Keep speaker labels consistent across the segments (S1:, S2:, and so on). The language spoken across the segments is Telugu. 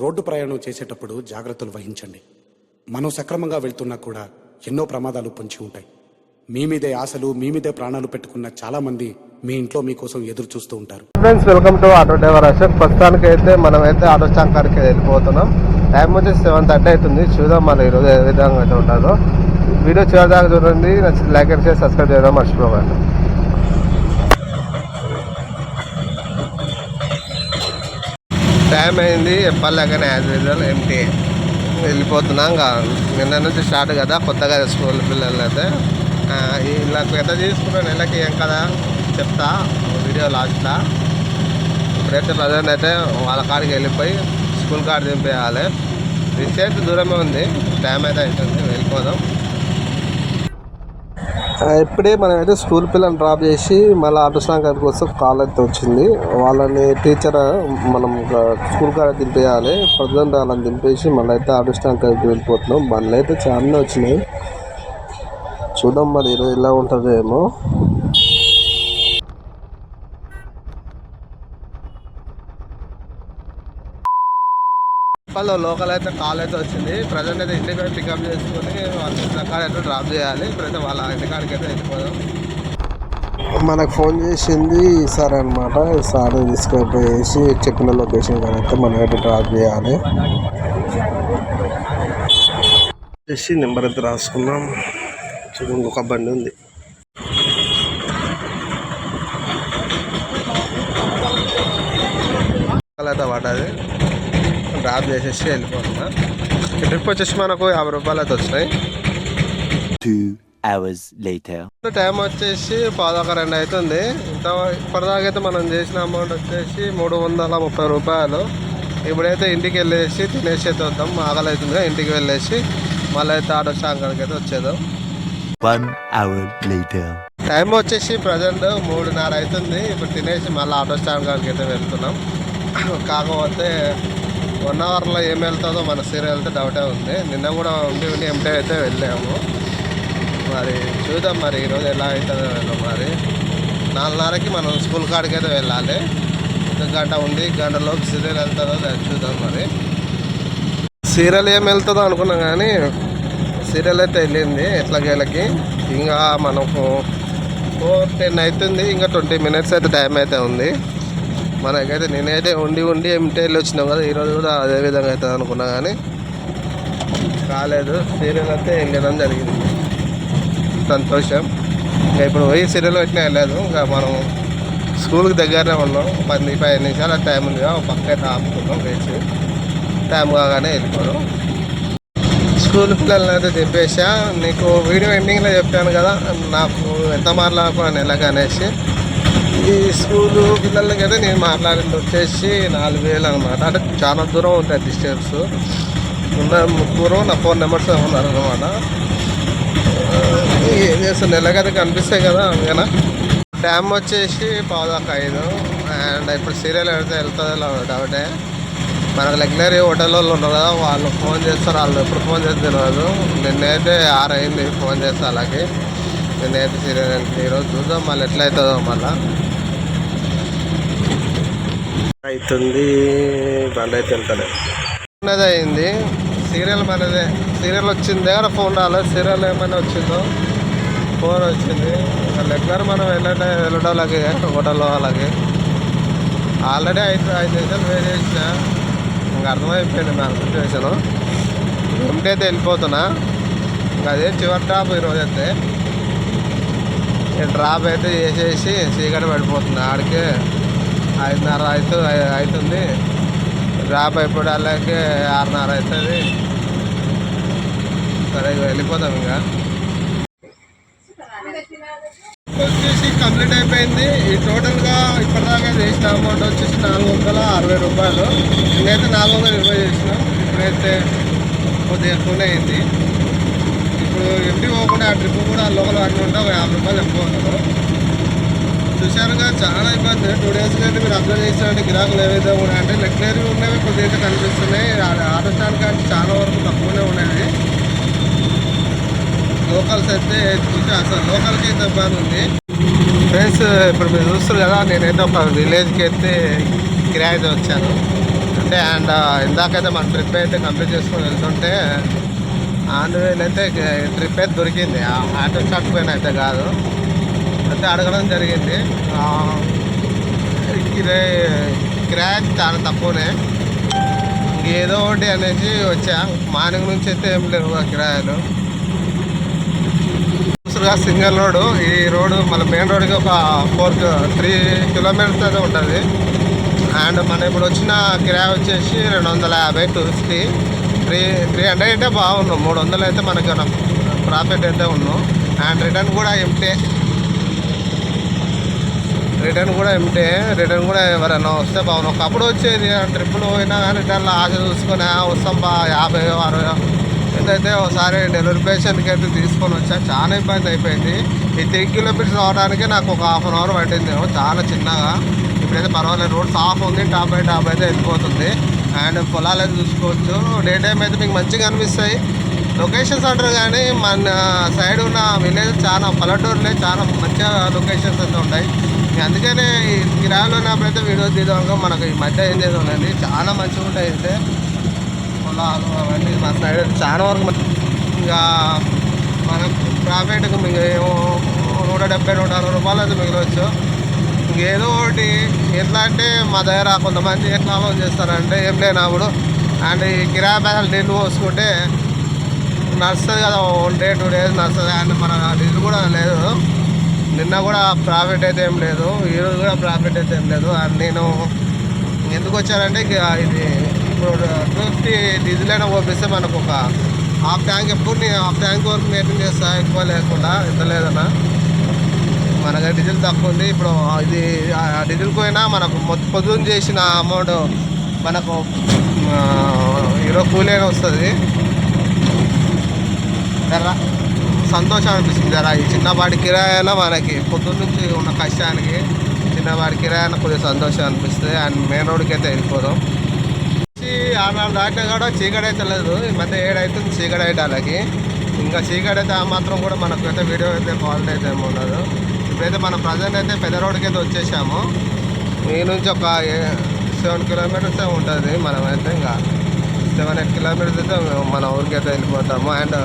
S1: రోడ్డు ప్రయాణం చేసేటప్పుడు జాగ్రత్తలు వహించండి. మనం సక్రమంగా వెళ్తున్నా కూడా ఎన్నో ప్రమాదాలు పొంచి ఉంటాయి. మీ మీదే ఆశలు మీ మీదే ప్రాణాలు పెట్టుకున్న చాలా మంది మీ ఇంట్లో మీకోసం ఎదురు చూస్తూ ఉంటారు.
S2: Friends welcome to auto driver Ashok ప్రస్తుతానికి అయితే మనం అయితే ఆటో స్టాంకానికి వెళ్ళిపోతున్నాం. టైం వచ్చేసి సెవెన్ థర్టీ అవుతుంది. చూద్దాం మన ఈరోజు ఏ విధంగా అయితే ఉంటుందో వీడియో చివరిదాకా చూడండి. నచ్చి లైక్ అండ్ షేర్ సబ్స్క్రైబ్ చేయడం మర్చిపోకండి. టైం అయింది ఎప్పటిలాగానే యాజ్ యూజువల్ ఎంటీ వెళ్ళిపోతున్నాం ఇంకా. నిన్న నుంచి స్టార్ట్ కదా కొత్తగా స్కూల్ పిల్లలు అయితే. ఇలా ఎంత తీసుకున్న నెలకి ఏం కదా చెప్తా వీడియో లాస్ట్లా. ఇప్పుడైతే ప్రజెంట్ అయితే వాళ్ళ కాడికి వెళ్ళిపోయి స్కూల్ కాడ దింపేయాలి. రీసెంట్ దూరమే ఉంది. టైం అయితే అవుతుంది వెళ్ళిపోదాం. ఇప్పుడే మనం అయితే స్కూల్ పిల్లల్ని డ్రాప్ చేసి మళ్ళీ ఆటో స్టాండ్ కాడికి వస్తే కాల్ అయితే వచ్చింది. వాళ్ళని టీచర్ మనం స్కూల్ కాడ దింపేయాలి ప్రజెంట్ వాళ్ళని దింపేసి మళ్ళీ అయితే ఆటో స్టాండ్ కాడికి వెళ్ళిపోతున్నాం. బండ్లు అయితే చాలానే వచ్చినాయి. చూద్దాం మరి ఈరోజు ఎలా ఉంటుందో వాళ్ళు లోకల్ అయితే కాల్ అయితే వచ్చింది. ప్రజెంట్ అయితే ఇంటికి పికప్ చేసుకొని వాళ్ళ ఇంటికాడ అయితే డ్రాప్ చేయాలి. ఇప్పుడైతే వాళ్ళ ఇంటికాడికి అయితే వెళ్ళిపోదాం. మనకు ఫోన్ చేసింది సార్ అనమాట సార్ తీసుకుపోయేసి చెప్పిన లొకేషన్ అయితే మనం అయితే డ్రాప్ చేయాలి. చేసి నెంబర్ అయితే రాసుకున్నాం చూడు ఇంకొక బండి ఉంది. అయితే పడ్డది డ్రాప్ చేసేసి వెళ్ళిపోతున్నా. ట్రిప్ వచ్చేసి మనకు యాభై రూపాయలు అయితే వచ్చినాయి
S3: Two hours later.
S2: టైం వచ్చేసి పాదొక రెండు అవుతుంది. ఇంత ఇప్పటిదాకా అయితే మనం చేసిన అమౌంట్ వచ్చేసి మూడు వందల ముప్పై రూపాయలు. ఇప్పుడైతే ఇంటికి వెళ్ళేసి తినేసి అయితే వద్దాం. ఆకలి అవుతుంది ఇంటికి వెళ్ళేసి మళ్ళీ అయితే ఆటో స్టాండ్ కాడికి అయితే వచ్చేద్దాం.
S3: Later.
S2: టైం వచ్చేసి ప్రజెంట్ మూడున్నర అవుతుంది. ఇప్పుడు తినేసి మళ్ళీ ఆటో స్టాండ్ కాడికి అయితే వెళ్తున్నాం. కాకపోతే వన్ అవర్లో ఏం వెళ్తుందో మన సీరియల్ వెళ్తే డౌటే ఉంది. నిన్న కూడా ఉండి ఉండి ఎంటే అయితే వెళ్ళాము. మరి చూద్దాం మరి ఈరోజు ఎలా అవుతుందో వెళ్ళాం మరి. నాలుగున్నరకి మనం స్కూల్ కాడికి అయితే వెళ్ళాలి. ఒక గంట ఉంది గంటలోపు సీరియల్ వెళ్తుందో లేదో చూద్దాం మరి. సీరియల్ ఏం వెళ్తుందో అనుకున్నాం కానీ సీరియల్ అయితే వెళ్ళింది ఎట్లాగేళ్ళకి. గేలకి ఇంకా మనకు ఫోర్ టెన్ అవుతుంది. ఇంకా ట్వంటీ మినిట్స్ అయితే టైం అయితే ఉంది. మనకైతే నేనైతే ఉండి ఉండి ఎంటీ వెళ్ళి వచ్చినాం కదా ఈరోజు కూడా అదే విధంగా అవుతుంది అనుకున్నా కానీ కాలేదు సీరియల్ అయితే వెళ్ళడం జరిగింది. సంతోషం. ఇంకా ఇప్పుడు పోయి సీరియల్ పెట్టినా వెళ్ళలేదు ఇంకా మనం స్కూల్కి దగ్గరనే ఉన్నాం. పది పదిహేను నిమిషాలు టైం ఉంది కదా పక్క ఆపుకుంటాం ఆపుకున్నాం వేసి టైం కాగానే వెళ్ళిపోవడం స్కూల్ పిల్లల్ని అయితే చెప్పేసా నీకు వీడియో ఎండింగ్లో చెప్పాను కదా నాకు ఎంత మాట్లాడుకున్నాను ఎలాగ అనేసి ఈ స్కూలు పిల్లలకి అయితే నేను మాట్లాడింది వచ్చేసి నాలుగు వేలు అనమాట అంటే చాలా దూరం ఉంటుంది డిస్టెన్స్. ఉన్న ముగ్గురు నా ఫోన్ నెంబర్స్ ఉన్నారు అనమాట ఏం చేస్తాను నెలకైతే కనిపిస్తాయి కదా అందుకనా డ్యామ్ వచ్చేసి పావుదాకా ఐదు. అండ్ ఇప్పుడు సీరియల్ అయితే వెళ్తుందో డౌటే మనకు రెగ్యులర్ హోటల్ వాళ్ళు ఉన్నారు కదా వాళ్ళు ఫోన్ చేస్తారు. వాళ్ళు ఎప్పుడు ఫోన్ చేస్తే తెలియదు నిన్నైతే ఆరైంది ఫోన్ చేస్తే అలాగే. నిన్నైతే సీరియల్ ఈరోజు చూద్దాం మళ్ళీ ఎట్లా అవుతుందో మళ్ళీ. అవుతుంది బండి అయితే వెళ్తలేదు ఉన్నది అయింది. సీరియల్ మనదే. సీరియల్ వచ్చింది దగ్గర ఫోన్ రాలే. సీరియల్ ఏమైనా వచ్చిందో? ఫోన్ వచ్చింది. రెగ్యులర్ మనం వెళ్ళట వెళ్ళడం అలాగే హోటల్లో అలాగే ఆల్రెడీ ఐదు ఐదు నిమిషాలు వేట్ చేసిన. ఇంకా అర్థమైపోయింది నా సిచ్యువేషన్ ఎంటీ అయితే వెళ్ళిపోతున్నా. ఇంకా అదే చివరి డ్రాప్ ఈరోజు అయితే. డ్రాప్ అయితే చేసేసి చీకటి పడిపోతుంది. ఆడికే ఐదున్నర అవుతుంది అవుతుంది డ్రాప్ అయిపోయి అలాగే ఆరున్నర అవుతుంది సరే ఇక వెళ్ళిపోతాం ఇంకా వచ్చేసి కంప్లీట్ అయిపోయింది. ఈ టోటల్గా ఇప్పటిదాకా చేసిన అమౌంట్ వచ్చేసి నాలుగు వందల అరవై రూపాయలు. నేనైతే నాలుగు వందల ఇరవై చేసినాం. ఇప్పుడైతే కొద్దిగా ఎక్కువనే అయింది. ఇప్పుడు ఎప్పుడు పోకుండా ఆ ట్రిప్ కూడా లోపల అన్నీ ఉంటే ఒక యాభై రూపాయలు ఎక్కువ ఉన్నారు చూశారుగా చాలా ఇబ్బంది. టూ డేస్ కంటే మీరు అబ్జర్వ్ చేసినట్టు గిరాకులు ఏవైతే ఉన్నాయి అంటే లెక్లరీ ఉన్నవి కొద్దిగా కనిపిస్తున్నాయి. ఆ- ఆటో స్టాండ్ కానీ చాలా వరకు తక్కువనే ఉన్నాయి లోకల్స్ అయితే చూసి అసలు లోకల్కి అయితే ఇబ్బంది ఉంది. ఫ్రెండ్స్ ఇప్పుడు మీరు చూస్తారు కదా నేనైతే ఒక విలేజ్కి అయితే కిరాయి వచ్చాను. అంటే అండ్ ఇందాకైతే మన ట్రిప్ అయితే కంప్లీట్ చేసుకొని వెళ్తుంటే ఆన్ వేలు అయితే ట్రిప్ అయితే దొరికింది. ఆటో స్టాండ్ పోయిన అయితే కాదు. అయితే అడగడం జరిగింది. ఆ, క్రాక్ చాలా తక్కువనే ఏదో ఒకటి అనేసి వచ్చా. మార్నింగ్ నుంచి అయితే ఏం లేవు ఆ కిరాయాలు. చూసుగా సింగల్ రోడ్ ఈ రోడ్ మన మెయిన్ రోడ్కి ఒక ఫోర్ త్రీ కిలోమీటర్స్ అయితే ఉంటుంది. అండ్ మన ఇప్పుడు వచ్చిన కిరాయి వచ్చేసి రెండు వందల యాభై two fifty three three hundred అయితే బాగున్నాం మూడు వందలు అయితే మనకి ప్రాఫిట్ అయితే ఉన్నాం అండ్ రిటర్న్ కూడా ఎంటే రిటర్న్ కూడా ఎంటే రిటర్న్ కూడా ఎవరైనా వస్తే బాగుంది ఒకప్పుడు వచ్చేది ట్రిప్పులు పోయినా కానీ రిటర్న్లో ఆశ చూసుకొని వస్తాం బా యాభై అరవై ఎంతైతే ఒకసారి డెలివరీ పేషెంట్కి అయితే తీసుకొని వచ్చా. చాలా ఇబ్బంది అయిపోయింది. ఈ త్రీ కిలోమీటర్స్ రావడానికి నాకు ఒక హాఫ్ అన్ అవర్ పట్టింది. చాలా చిన్నగా. ఇప్పుడైతే పర్వాలేదు రోడ్ సాఫ్ ఉంది టాప్ బై టాప్ అయితే వెళ్ళిపోతుంది. అండ్ పొలాలు అయితే చూసుకోవచ్చు. డే టైం అయితే మీకు మంచిగా అనిపిస్తాయి. లొకేషన్స్ అంటారు కానీ మన సైడ్ ఉన్న విలేజ్ చాలా పల్లెటూరులే చాలా మంచిగా లొకేషన్స్ అయితే ఉంటాయి. అందుకనే ఈ కిరాయిలో ఉన్నప్పుడైతే వీడియో తీద్దాం మనకు ఈ మధ్య ఏం చేద్దామండి చాలా మంచిగా ఉంటాయి అయితే. పొలాలు అవన్నీ మా సైడ్ చాలా వరకు ఇంకా మన ప్రాఫిట్కి మీకు ఏమో నూట డెబ్బై నూట అరవై రూపాయలు అయితే మిగలవచ్చు ఇంకేదో ఒకటి ఎట్లా అంటే మా దగ్గర కొంతమంది ఎట్లా ఆలోచన చేస్తారంటే ఏం లేనప్పుడు అండ్ ఈ కిరాయి పైసలు నీళ్ళు పోసుకుంటే నడుస్తుంది కదా వన్ డే టూ డేస్ నడుస్తుంది. అండ్ మన ఇది కూడా లేదు. నిన్న కూడా ప్రాఫిట్ అయితే ఏం లేదు. ఈరోజు కూడా ప్రాఫిట్ అయితే ఏం లేదు. అండ్ నేను ఎందుకు వచ్చానంటే ఇక ఇది ఇప్పుడు టూ ఫిఫ్టీ డీజిల్ అయినా పంపిస్తే మనకు ఒక హాఫ్ ట్యాంక్ ఎప్పుడు నేను హాఫ్ ట్యాంక్ వరకు మెయింటైన్ చేస్తా ఎక్కువ లేకుండా ఎంత లేదన్నా. మన దగ్గర డీజిల్ తక్కువ ఉంది. ఇప్పుడు ఇది ఆ డీజిల్ పోయినా మనకు మొత్తం పొద్దున్న చేసిన అమౌంట్ మనకు ఈరోజు కూలీ అయినా వస్తుంది. జరా సంతోషం అనిపిస్తుంది. జరా ఈ చిన్నపాటి కిరాయిలో మనకి పొద్దున్న నుంచి ఉన్న కష్టానికి చిన్నపాటి కిరాయిన కొద్దిగా సంతోషం అనిపిస్తుంది. అండ్ మెయిన్ రోడ్కి అయితే వెళ్ళిపోదాం ఆనాడు దాటినా కూడా చీకటి అయితే లేదు. ఈ మధ్య ఏడైతుంది చీకటి అయ్యేటాలకి ఇంకా చీకటి అయితే ఆ మాత్రం కూడా మనకు అయితే వీడియో అయితే క్వాలిటీ అయితే ఏమి ఉండదు. ఇప్పుడైతే మనం ప్రజెంట్ అయితే పెద్ద రోడ్కి అయితే వచ్చేసాము. ఈ నుంచి ఒక సెవెన్ కిలోమీటర్స్ ఉంటుంది. మనమైతే ఇంకా సెవెన్ ఎయిట్ కిలోమీటర్స్ అయితే మన ఊరికి అయితే వెళ్ళిపోతాము. అండ్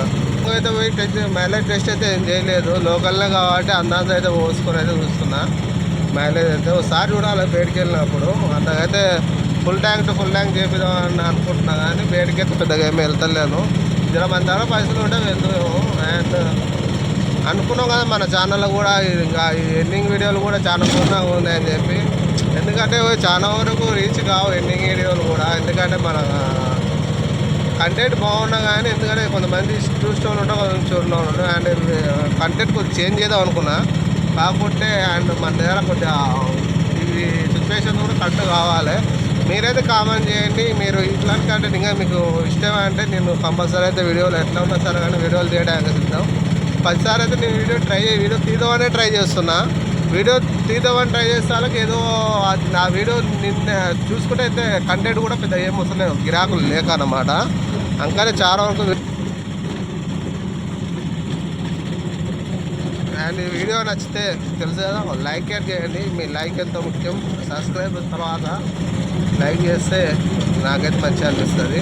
S2: అయితే పోయి టెస్ట్ మైలేజ్ టెస్ట్ అయితే ఏం చేయలేదు. లోకల్నే కాబట్టి అందాజ అయితే పోసుకొని అయితే చూస్తున్నా. మైలేజ్ అయితే ఒకసారి చూడాలి బయటికి వెళ్ళినప్పుడు. అంతకైతే full tank to full tank చేపిద్దాం అని అనుకుంటున్నా కానీ బయటికి అయితే పెద్దగా ఏమి వెళ్తలేను. జర మన ద్వారా పైసలు ఉంటే వెళ్తాము అండ్ అనుకున్నాం కదా మన ఛానల్లో కూడా ఇంకా ఈ ఎండింగ్ వీడియోలు కూడా చాలా పూర్ణంగా ఉన్నాయని చెప్పి. ఎందుకంటే చాలా వరకు రీచ్ కావు ఎండింగ్ వీడియోలు కూడా. ఎందుకంటే మన కంటెంట్ బాగున్నా కానీ ఎందుకంటే కొంతమంది చూసిన ఉంటాం కొంచెం చూడడం ఉంటాం అండ్ కంటెంట్ కొద్దిగా చేంజ్ చేద్దాం అనుకున్నా. కాకపోతే అండ్ మన దగ్గర కొద్దిగా ఈ సిచ్యువేషన్ కూడా కరెక్ట్ కావాలి. మీరైతే కామెంట్ చేయండి. మీరు ఇట్లాంటి కంటెంట్ ఇంకా మీకు ఇష్టం అంటే నేను కంపల్సరీ అయితే వీడియోలు ఎట్లా ఉన్నా సరే కానీ వీడియోలు చేయడానికి సిద్ధం పదిసారి అయితే నేను వీడియో ట్రై వీడియో తీద్దామనే ట్రై చేస్తున్నా. వీడియో తీద్దామని ట్రై చేస్తే వాళ్ళకి ఏదో నా వీడియో నిన్న చూసుకుంటే అయితే కంటెంట్ కూడా పెద్ద ఏం వస్తలేదు గిరాకులు లేక అన్నమాట. అందుకనే చాలా వరకు అండ్ వీడియో నచ్చితే తెలుసు కదా లైక్ చేయండి. మీ లైక్ ఎంతో ముఖ్యం. సబ్స్క్రైబ్ తర్వాత లైక్ చేస్తే నాకైతే మంచిగా అనిపిస్తుంది.